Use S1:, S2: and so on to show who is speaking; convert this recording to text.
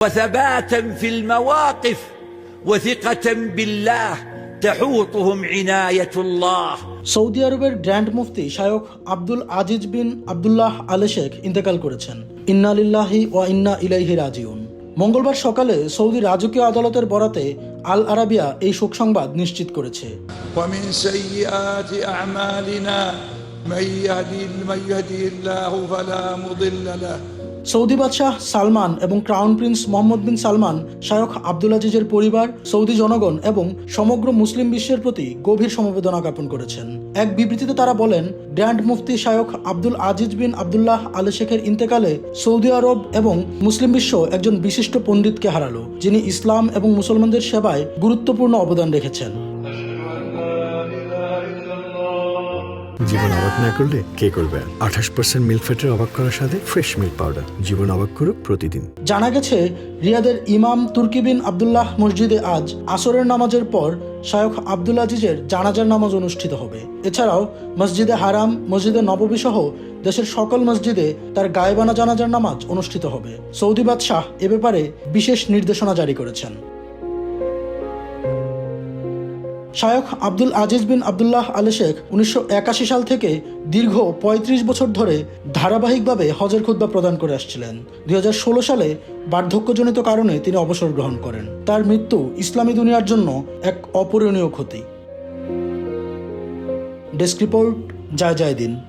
S1: وثباتا في المواقف وثقة بالله تحوطهم عناية الله
S2: Saudi আরবের grand মুফতি Sheikh Abdul Aziz bin Abdullah Al Sheikh ইন্তেকাল করেছেন ইন্না লিল্লাহি ওয়া ইন্না ইলাইহি রাজিউন মঙ্গলবার সকালে সৌদি রাজকীয় আদালতের বরাতে আল আরাবিয়া এই শোক সংবাদ নিশ্চিত করেছে
S3: ومن سيئات أعمالنا من يهدي من يهدي الله فلا مضل له
S2: সৌদি বাদশাহ সালমান এবং crown prince Mohammed bin Salman Sheikh Abdul আজিজের পরিবার, সৌদি জনগণ এবং সমগ্র মুসলিম বিশ্বের প্রতি গভীর সমবেদনা জ্ঞাপন করেছেন। এক বিবৃতিতে তারা বলেন, grand mufti Sheikh Abdul Aziz bin Abdullah Al শেখের ইন্তেকালে সৌদি আরব এবং মুসলিম বিশ্ব একজন বিশিষ্ট পণ্ডিতকে হারালো, যিনি ইসলাম এবং মুসলমানদের সেবায় গুরুত্বপূর্ণ অবদান রেখেছেন।
S4: জীবন অবাক না করলে কে করবে আঠাশ পার্সেন্ট মিল্ক ফ্যাটের অবাক করার সাথে ফ্রেশ মিল্ক পাউডার জীবন অবাক করুক প্রতিদিন।
S2: জানা গেছে, রিয়াদের ইমাম তুর্কি বিন আবদুল্লাহ মসজিদে আজ আসরের নামাজের পর শায়খ আব্দুল আজিজের জানাজার নামাজ অনুষ্ঠিত হবে। এছাড়াও মসজিদে হারাম, মসজিদে নববী সহ দেশের সকল মসজিদে তার গায়েবানা জানাজার নামাজ অনুষ্ঠিত হবে। সৌদি বাদশাহ এ ব্যাপারে বিশেষ নির্দেশনা জারি করেছেন। শায়ক আব্দুল আজিজ বিন আবদুল্লাহ আলে শেখ উনিশশো একাশি সাল থেকে দীর্ঘ ৩৫ বছর ধরে ধারাবাহিকভাবে হজের খুদ্া প্রদান করে আসছিলেন। দুই হাজার ষোলো সালে বার্ধক্যজনিত কারণে তিনি অবসর গ্রহণ করেন। তার মৃত্যু ইসলামী দুনিয়ার জন্য এক অপূরণীয় ক্ষতি। ডেস্ক রিপোর্ট জয় দিন।